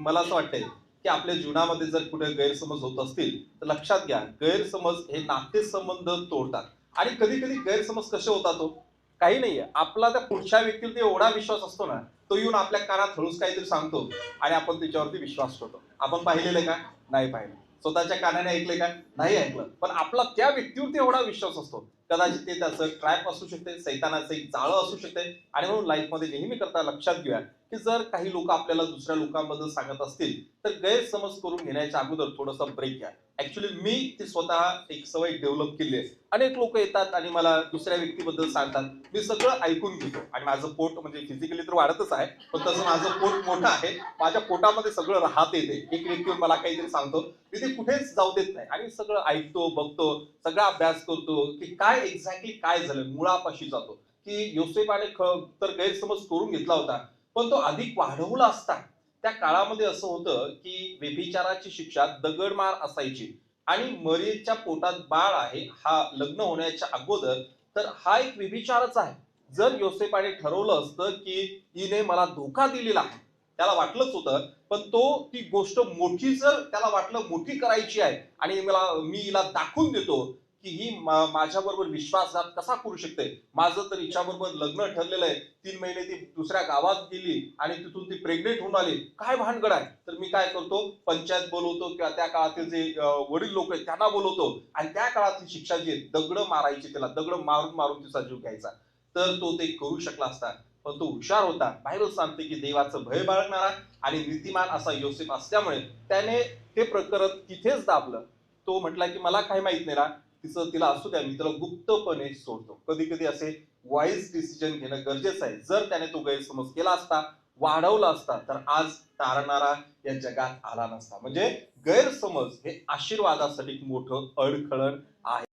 मला असं वाटतंय की आपल्या जीवनामध्ये जर कुठे गैरसमज होत असतील तर लक्षात घ्या गैरसमज हे नातेसंबंध तोडतात. आणि कधी कधी गैरसमज कसे होतात तो काही नाहीये आपला त्या पुढच्या व्यक्तीला ते एवढा विश्वास असतो ना तो येऊन आपल्या कानात हळूच काहीतरी सांगतो आणि आपण त्याच्यावरती विश्वास ठेवतो. आपण पाहिलेलं का? नाही पाहिलं. स्वतःच्या कानाने ऐकले का? नाही ऐकलं. पण आपला त्या व्यक्तीवरती एवढा विश्वास असतो. कदाचित ते त्याचं ट्रॅप असू शकते सैतानाचं एक जाळं असू शकते. आणि म्हणून लाईफमध्ये नेहमी करता लक्षात घेऊया की जर काही लोक आपल्याला दुसऱ्या लोकांबद्दल सांगत असतील तर गैरसमज करून घेण्याच्या अगोदर थोडासा ब्रेक घ्या. ऍक्च्युली मी ती स्वतः एक सवय डेव्हलप केली आहे. अनेक लोक येतात आणि मला दुसऱ्या व्यक्तीबद्दल सांगतात. मी सगळं ऐकून घेतो. आणि माझं पोट म्हणजे फिजिकली तर वाढतच आहे पण तसं माझं पोट मोठं आहे. माझ्या पोटामध्ये सगळं राहत येते. एक व्यक्ती मला काहीतरी सांगतो मी ते कुठेच जाऊ देत नाही. आणि सगळं ऐकतो बघतो सगळा अभ्यास करतो की काय एक्झॅक्टली काय झालं मुळापाशी जातो. की योसेफाने ख तर गैरसमज करून घेतला होता. पण तो अधिक वाढवला असता. त्या काळामध्ये असं होतं की व्यभिचाराची शिक्षा दगडमार असायची. आणि मरियच्या पोटात बाळ आहे हा लग्न होण्याच्या अगोदर तर हा एक व्यभिचारच आहे. जर योसेपाने ठरवलं असतं की हिने मला धोका दिलेला आहे त्याला वाटलंच होतं पण तो ती गोष्ट मोठी जर त्याला वाटलं मोठी करायची आहे आणि मला मी हिला दाखवून देतो की ही माझ्याबरोबर विश्वासघात कसा करू शकते? माझं तर हिच्याबरोबर लग्न ठरलेलं आहे. तीन महिने ती दुसऱ्या गावात गेली आणि तिथून ती प्रेग्नेंट होऊन आली. काय भानगड आहे? तर मी काय करतो? पंचायत बोलवतो किंवा त्या काळातील जे वडील लोक आहेत त्यांना बोलवतो. आणि त्या काळातली शिक्षा जी दगड मारायची त्याला. दगड मारून मारून तिचा जीव घ्यायचा. तर तो ते करू शकला असता. पण तो हुशार होता. बाहेर सांगते की देवाचं भय बाळगणारा आणि नीतिमान असा योसेफ असल्यामुळे त्याने ते प्रकरण तिथेच दाबलं. तो म्हटला की मला काही माहीत नाही ना तिचं तिला असू द्या मी तिला गुप्तपणे सोडतो. कधी कधी असे वाईज डिसिजन घेणं गरजेचं आहे. जर त्याने तो गैरसमज केला असता वाढवला असता तर आज तारणारा या जगात आला नसता. म्हणजे गैरसमज हे आशीर्वादासाठी मोठं अडखळण आहे.